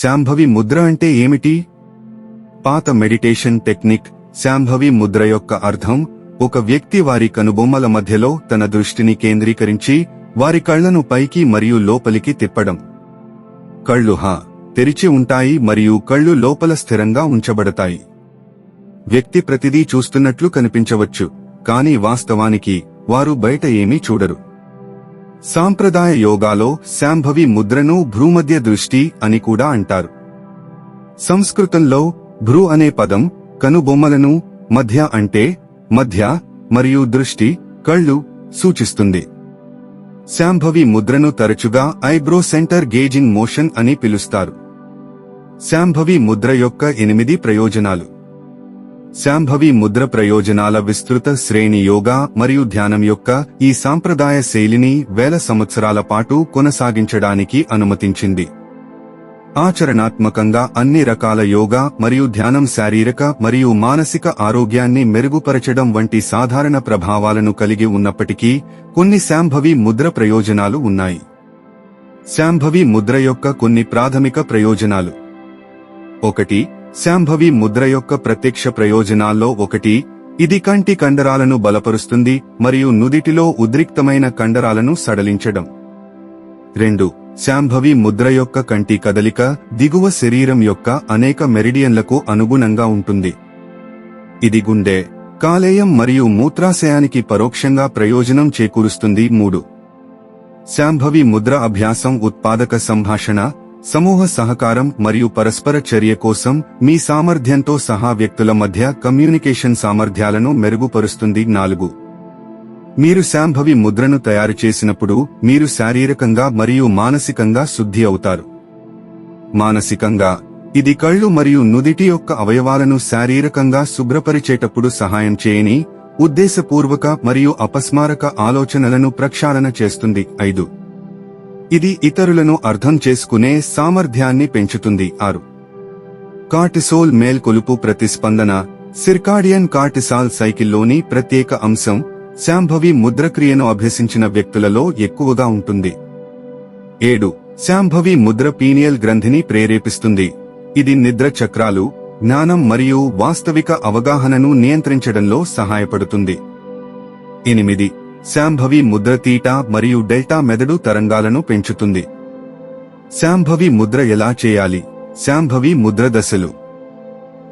శాంభవి ముద్ర అంటే ఏమిటి? పాత మెడిటేషన్ టెక్నిక్ శాంభవి ముద్ర యొక్క అర్థం ఒక వ్యక్తి వారి కనుబొమ్మల మధ్యలో తన దృష్టిని కేంద్రీకరించి వారి కళ్ళను పైకి మరియు లోపలికి తిప్పడం. కళ్ళు హా తెరిచి ఉంటాయి మరియు కళ్ళు లోపల స్థిరంగా ఉంచబడతాయి. వ్యక్తి ప్రతిదీ చూస్తున్నట్లు కనిపించవచ్చు కానీ వాస్తవానికి వారు బయట ఏమీ చూడరు. సాంప్రదాయ యోగాలో శాంభవి ముద్రను భ్రూమధ్య దృష్టి అని కూడా అంటారు. సంస్కృతంలో భ్రూ అనే పదం కనుబొమ్మలను మధ్య అంటే మధ్య మరియు దృష్టి కళ్ళు సూచిస్తుంది. శాంభవి ముద్రను తరచుగా ఐబ్రో సెంటర్ గేజింగ్ మోషన్ అని పిలుస్తారు. శాంభవి ముద్ర యొక్క ఎనిమిది ప్రయోజనాలు. శాంభవి ముద్ర ప్రయోజనాల విస్తృత శ్రేణి యోగా మరియు ధ్యానం యొక్క ఈ సాంప్రదాయ శైలిని వేల సంవత్సరాల పాటు కొనసాగించడానికి అనుమతించింది. ఆచరణాత్మకంగా అన్ని రకాల యోగా మరియు ధ్యానం శారీరక మరియు మానసిక ఆరోగ్యాన్ని మెరుగుపరచడం వంటి సాధారణ ప్రభావాలను కలిగి ఉన్నప్పటికీ కొన్ని శాంభవి ముద్ర ప్రయోజనాలు ఉన్నాయి. శాంభవి ముద్ర యొక్క కొన్ని ప్రాథమిక ప్రయోజనాలు. ఒకటి శాంభవి ముద్ర యొక్క ప్రత్యక్ష ప్రయోజనాల్లో ఒకటి. ఇది కంటి కండరాలను బలపరుస్తుంది మరియు నుదిటిలో ఉద్రిక్తమైన కండరాలను సడలించడం. రెండు. శాంభవి ముద్ర యొక్క కంటి కదలిక దిగువ శరీరం యొక్క అనేక మెరిడియన్లకు అనుగుణంగా ఉంటుంది. ఇది గుండె కాలేయం మరియు మూత్రాశయానికి పరోక్షంగా ప్రయోజనం చేకూరుస్తుంది. మూడు. శాంభవి ముద్ర అభ్యాసం ఉత్పాదక సంభాషణ సమూహ సహకారం మరియు పరస్పర చర్య కోసం మీ సామర్థ్యంతో సహా వ్యక్తుల మధ్య కమ్యూనికేషన్ సామర్థ్యాలను మెరుగుపరుస్తుంది. నాలుగు. మీరు శాంభవి ముద్రను తయారు చేసినప్పుడు మీరు శారీరకంగా మరియు మానసికంగా శుద్ధి అవుతారు. మానసికంగా ఇది కళ్ళు మరియు నుదిటి యొక్క అవయవాలను శారీరకంగా శుభ్రపరిచేటప్పుడు సహాయం చేయని ఉద్దేశపూర్వక మరియు అపస్మారక ఆలోచనలను ప్రక్షాళన చేస్తుంది. ఐదు. ఇది ఇతరులను అర్థం చేసుకునే సామర్థ్యాన్ని పెంచుతుంది. ఆరు. కార్టిసోల్ మేల్కొలుపు ప్రతిస్పందన సిర్కాడియన్ కార్టిసాల్ సైకిల్లోని ప్రత్యేక అంశం శాంభవి ముద్రక్రియను అభ్యసించిన వ్యక్తులలో ఎక్కువగా ఉంటుంది. ఏడు. శాంభవి ముద్ర పీనియల్ గ్రంథిని ప్రేరేపిస్తుంది. ఇది నిద్ర చక్రాలు జ్ఞానం మరియు వాస్తవిక అవగాహనను నియంత్రించడంలో సహాయపడుతుంది. ఎనిమిది. శాంభవి ముద్ర తీట మరియు డెల్టా మెదడు తరంగాలను పెంచుతుంది. శాంభవి ముద్ర ఎలా చేయాలి? శాంభవి ముద్ర దశలు.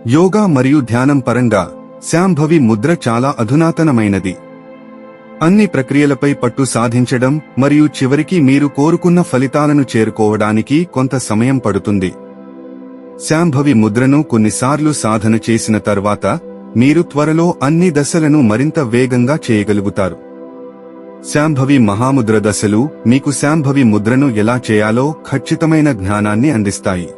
యోగా మరియు ధ్యానం పరంగా శాంభవి ముద్ర చాలా అధునాతనమైనది. అన్ని ప్రక్రియలపై పట్టు సాధించడం మరియు చివరికి మీరు కోరుకున్న ఫలితాలను చేరుకోవడానికి కొంత సమయం పడుతుంది. శాంభవి ముద్రను కొన్నిసార్లు సాధన చేసిన తర్వాత మీరు త్వరలో అన్ని దశలను మరింత వేగంగా చేయగలుగుతారు. శాంభవి మహాముద్ర దశలు మీకు శాంభవి ముద్రను ఎలా చేయాలో ఖచ్చితమైన జ్ఞానాన్ని అందిస్తాయి.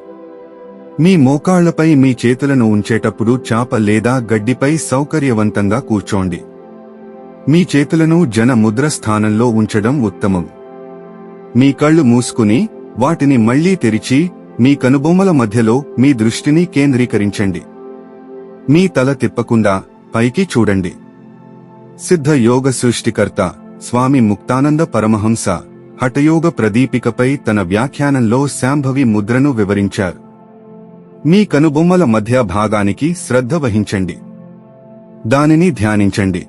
మీ మోకాళ్ళపై మీ చేతులను ఉంచేటప్పుడు చాప లేదా గడ్డిపై సౌకర్యవంతంగా కూర్చోండి. మీ చేతులను జన ముద్ర స్థానంలో ఉంచడం ఉత్తమం. మీ కళ్ళు మూసుకుని వాటిని మళ్ళీ తెరిచి మీ కనుబొమ్మల మధ్యలో మీ దృష్టిని కేంద్రీకరించండి. మీ తల తిప్పకుండా పైకి చూడండి. సిద్ధ యోగ సృష్టికర్త స్వామి ముక్తానంద పరమహంస హఠయోగ ప్రదీపికపై తన వ్యాఖ్యానంలో శాంభవి ముద్రను వివరించారు. మీ కనుబొమ్మల మధ్య భాగానికి శ్రద్ధ వహించండి. దానిని ధ్యానించండి.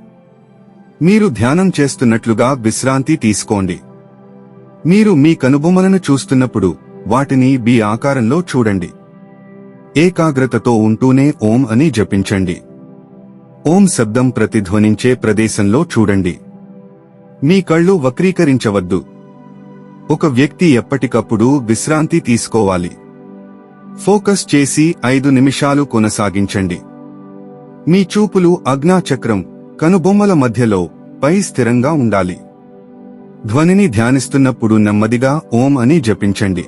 మీరు ధ్యానం చేస్తున్నట్లుగా విశ్రాంతి తీసుకోండి. మీరు మీ కనుబొమ్మలను చూస్తున్నప్పుడు వాటిని బి ఆకారంలో చూడండి. ఏకాగ్రతతో ఉంటూనే ఓం అని జపించండి. ఓం శబ్దం ప్రతిధ్వనించే ప్రదేశంలో చూడండి. మీ కళ్ళు వక్రీకరించవద్దు. ఒక వ్యక్తి ఎప్పటికప్పుడు విశ్రాంతి తీసుకోవాలి. ఫోకస్ చేసి ఐదు నిమిషాలు కొనసాగించండి. మీ చూపులు అగ్నాచక్రం కనుబొమ్మల మధ్యలో పై స్థిరంగా ఉండాలి. ధ్వనిని ధ్యానిస్తున్నప్పుడు నెమ్మదిగా ఓం అని జపించండి.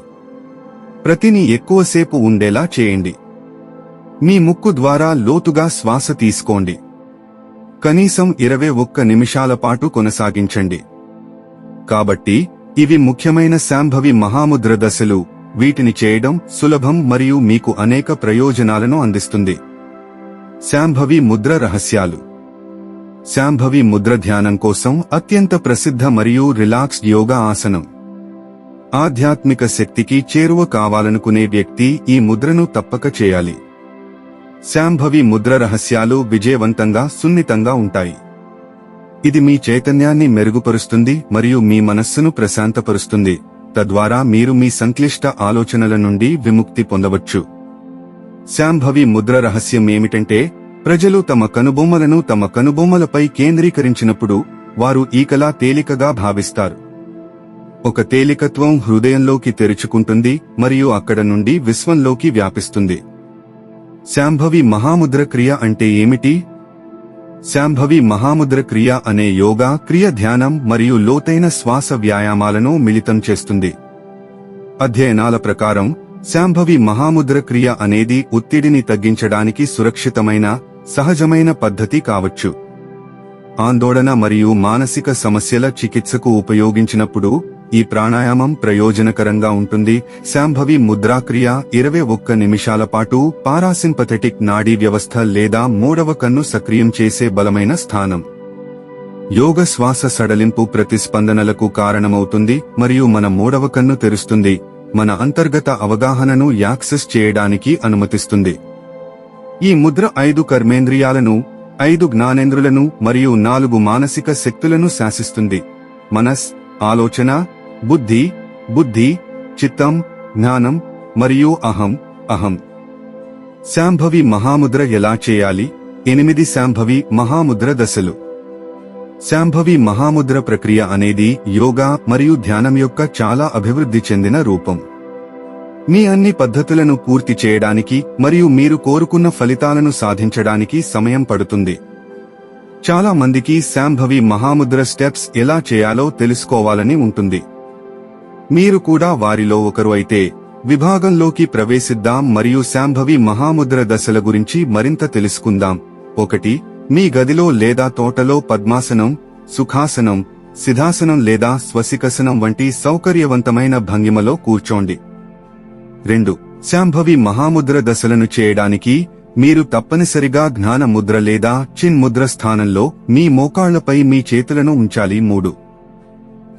ప్రతిని ఎక్కువసేపు ఉండేలా చేయండి. మీ ముక్కు ద్వారా లోతుగా శ్వాస తీసుకోండి. కనీసం ఇరవై ఒక్క నిమిషాల పాటు కొనసాగించండి. కాబట్టి ఇవి ముఖ్యమైన శాంభవి మహాముద్ర దశలు. వీటిని చేయడం సులభం మరియు మీకు అనేక ప్రయోజనాలను అందిస్తుంది. శాంభవి ముద్ర రహస్యాలు. శాంభవి ముద్ర ధ్యానం కోసం అత్యంత ప్రసిద్ధ మరియు రిలాక్స్డ్ యోగా ఆసనం. ఆధ్యాత్మిక శక్తికి చేరువ కావాలనుకునే వ్యక్తి ఈ ముద్రను తప్పక చేయాలి. శాంభవి ముద్ర రహస్యాలు విజయవంతంగా సున్నితంగా ఉంటాయి. ఇది మీ చైతన్యాన్ని మెరుగుపరుస్తుంది మరియు మీ మనస్సును ప్రశాంతపరుస్తుంది. తద్వారా మీరు మీ సంక్లిష్ట ఆలోచనల నుండి విముక్తి పొందవచ్చు. శాంభవి ముద్ర రహస్యం ఏమిటంటే ప్రజలు తమ కనుబొమ్మలను తమ కనుబొమ్మలపై కేంద్రీకరించినప్పుడు వారు ఈకలా తేలికగా భావిస్తారు. ఒక తేలికత్వం హృదయంలోకి తెరుచుకుంటుంది మరియు అక్కడ నుండి విశ్వంలోకి వ్యాపిస్తుంది. శాంభవి మహాముద్ర క్రియ అంటే ఏమిటి? శాంభవి మహాముద్ర క్రియ అనే యోగా క్రియ ధ్యానం మరియు లోతైన శ్వాస వ్యాయామాలను మిళితం చేస్తుంది. అధ్యయనాల ప్రకారం శాంభవి మహాముద్ర క్రియ అనేది ఒత్తిడిని తగ్గించడానికి సురక్షితమైన సహజమైన పద్ధతి కావచ్చు. ఆందోళన మరియు మానసిక సమస్యల చికిత్సకు ఉపయోగించినప్పుడు ఈ ప్రాణాయామం ప్రయోజనకరంగా ఉంటుంది. శాంభవి ముద్రాక్రియ ఇరవై ఒక్క నిమిషాల పాటు పారాసింపథెటిక్ నాడీ వ్యవస్థ లేదా మూడవ కన్ను సక్రియం చేసే బలమైన స్థానం. యోగ శ్వాస సడలింపు ప్రతిస్పందనలకు కారణమవుతుంది మరియు మన మూడవ కన్ను తెరుస్తుంది. మన అంతర్గత అవగాహనను యాక్సెస్ చేయడానికి అనుమతిస్తుంది. ఈ ముద్ర ఐదు కర్మేంద్రియాలను ఐదు జ్ఞానేంద్రులను మరియు నాలుగు మానసిక శక్తులను శాసిస్తుంది. మనస్ ఆలోచన బుద్ధి బుద్ధి చిత్తం జ్ఞానం మరియు అహం అహం. శాంభవి మహాముద్ర ఎలా చేయాలి? ఎనిమిది శాంభవి మహాముద్ర దశలు. శాంభవి మహాముద్ర ప్రక్రియ అనేది యోగా మరియు ధ్యానం యొక్క చాలా అభివృద్ధి చెందిన రూపం. మీ అన్ని పద్ధతులను పూర్తి చేయడానికి మరియు మీరు కోరుకున్న ఫలితాలను సాధించడానికి సమయం పడుతుంది. చాలా మందికి శాంభవి మహాముద్ర స్టెప్స్ ఎలా చేయాలో తెలుసుకోవాలని ఉంటుంది. మీరు కూడా వారిలో ఒకరు అయితే విభాగంలోకి ప్రవేశిద్దాం మరియు శాంభవి మహాముద్ర దశల గురించి మరింత తెలుసుకుందాం. ఒకటి మీ గదిలో లేదా తోటలో పద్మాసనం సుఖాసనం సిధాసనం లేదా స్వసికసనం వంటి సౌకర్యవంతమైన భంగిమలో కూర్చోండి. రెండు శాంభవి మహాముద్ర దశలను చేయడానికి మీరు తప్పనిసరిగా జ్ఞాన ముద్ర లేదా చిన్ ముద్ర స్థానంలో మీ మోకాళ్ళపై మీ చేతులను ఉంచాలి. మూడు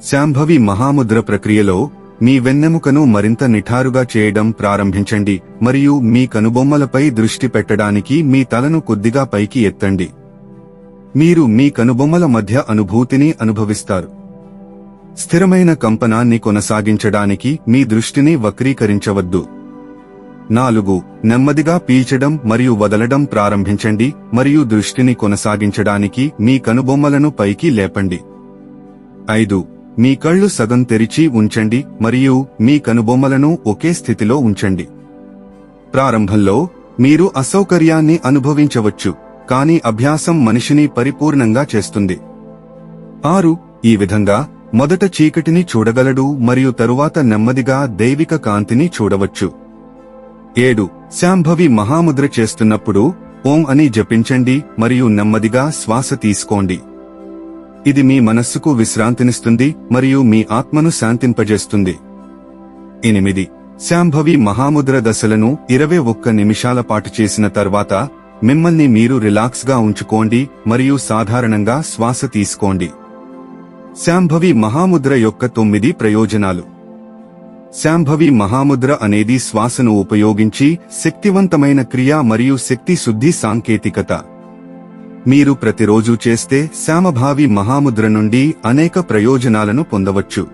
శాంభవి మహాముద్ర ప్రక్రియలో మీ వెన్నెముకను మరింత నిఠారుగా చేయడం ప్రారంభించండి మరియు మీ కనుబొమ్మలపై దృష్టి పెట్టడానికి మీ తలను కొద్దిగా పైకి ఎత్తండి. మీరు మీ కనుబొమ్మల మధ్య అనుభూతిని అనుభవిస్తారు. స్థిరమైన కంపనాన్ని కొనసాగించడానికి మీ దృష్టిని వక్రీకరించవద్దు. నాలుగు నెమ్మదిగా పీల్చడం మరియు వదలడం ప్రారంభించండి మరియు దృష్టిని కొనసాగించడానికి మీ కనుబొమ్మలను పైకి లేపండి. ఐదు మీ కళ్ళు సగం తెరిచి ఉంచండి మరియు మీ కనుబొమ్మలను ఒకే స్థితిలో ఉంచండి. ప్రారంభంలో మీరు అసౌకర్యాన్ని అనుభవించవచ్చు కానీ అభ్యాసం మనిషిని పరిపూర్ణంగా చేస్తుంది. ఆరు ఈ విధంగా మొదట చీకటిని చూడగలడు మరియు తరువాత నెమ్మదిగా దైవిక కాంతిని చూడవచ్చు. ఏడు శాంభవి మహాముద్ర చేస్తున్నప్పుడు ఓం అని జపించండి మరియు నెమ్మదిగా శ్వాస తీసుకోండి. ఇది మీ మనస్సుకు విశ్రాంతినిస్తుంది మరియు మీ ఆత్మను శాంతింపజేస్తుంది. ఎనిమిది. శాంభవి మహాముద్ర దశలను ఇరవై ఒక్క నిమిషాల పాటు చేసిన తర్వాత మిమ్మల్ని మీరు రిలాక్స్గా ఉంచుకోండి మరియు సాధారణంగా శ్వాస తీసుకోండి. శాంభవి మహాముద్ర యొక్క తొమ్మిది ప్రయోజనాలు. శాంభవి మహాముద్ర అనేది శ్వాసను ఉపయోగించి శక్తివంతమైన క్రియ మరియు శక్తి శుద్ధి సాంకేతికత. మీరు ప్రతిరోజు చేస్తే శామభావి మహాముద్ర నుండి అనేక ప్రయోజనాలను పొందవచ్చు.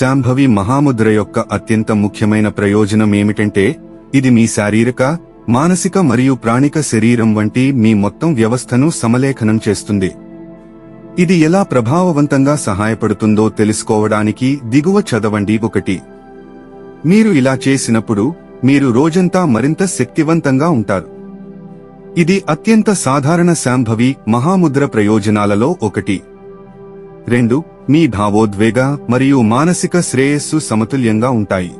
శాంభవి మహాముద్ర యొక్క అత్యంత ముఖ్యమైన ప్రయోజనం ఏమిటంటే ఇది మీ శారీరక మానసిక మరియు ప్రాణిక శరీరం వంటి మీ మొత్తం వ్యవస్థను సమలేఖనం చేస్తుంది. ఇది ఎలా ప్రభావవంతంగా సహాయపడుతుందో తెలుసుకోవడానికి దిగువ చదవండి. ఒకటి. మీరు ఇలా చేసినప్పుడు మీరు రోజంతా మరింత శక్తివంతంగా ఉంటారు. ఇది అత్యంత సాధారణ శాంభవి మహాముద్ర ప్రయోజనాలలో ఒకటి. రెండు మీ భావోద్వేగ మరియు మానసిక శ్రేయస్సు సమతుల్యంగా ఉంటాయి.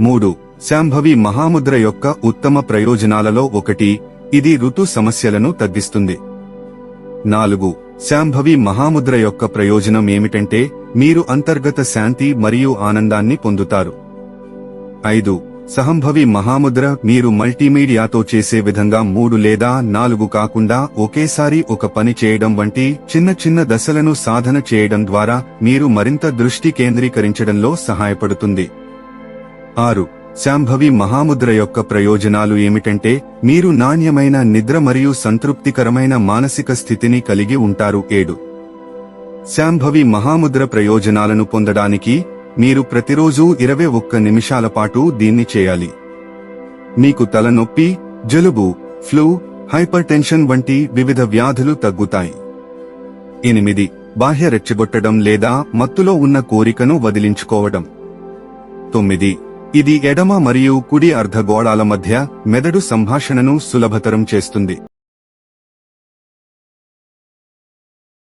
మూడు శాంభవి మహాముద్ర యొక్క ఉత్తమ ప్రయోజనాలలో ఒకటి ఇది ఋతు సమస్యలను తగ్గిస్తుంది. నాలుగు శాంభవి మహాముద్ర యొక్క ప్రయోజనం ఏమిటంటే మీరు అంతర్గత శాంతి మరియు ఆనందాన్ని పొందుతారు. ఐదు సహంభవి మహాముద్ర మీరు మల్టీమీడియాతో చేసే విధంగా మూడు లేదా నాలుగు కాకుండా ఒకేసారి ఒక పని చేయడం వంటి చిన్న చిన్న దశలను సాధన చేయడం ద్వారా మీరు మరింత దృష్టి కేంద్రీకరించడంలో సహాయపడుతుంది. ఆరు. శాంభవి మహాముద్ర యొక్క ప్రయోజనాలు ఏమిటంటే మీరు నాణ్యమైన నిద్ర మరియు సంతృప్తికరమైన మానసిక స్థితిని కలిగి ఉంటారు. ఏడు. శాంభవి మహాముద్ర ప్రయోజనాలను పొందడానికి మీరు ప్రతిరోజూ ఇరవై ఒక్క నిమిషాల పాటు దీన్ని చేయాలి. మీకు తలనొప్పి జలుబు ఫ్లూ హైపర్ టెన్షన్ వంటి వివిధ వ్యాధులు తగ్గుతాయి. ఎనిమిది. బాహ్య రెచ్చగొట్టడం లేదా మత్తులో ఉన్న కోరికను వదిలించుకోవడం. తొమ్మిది. ఇది ఎడమ మరియు కుడి అర్ధగోళాల మధ్య మెదడు సంభాషణను సులభతరం చేస్తుంది.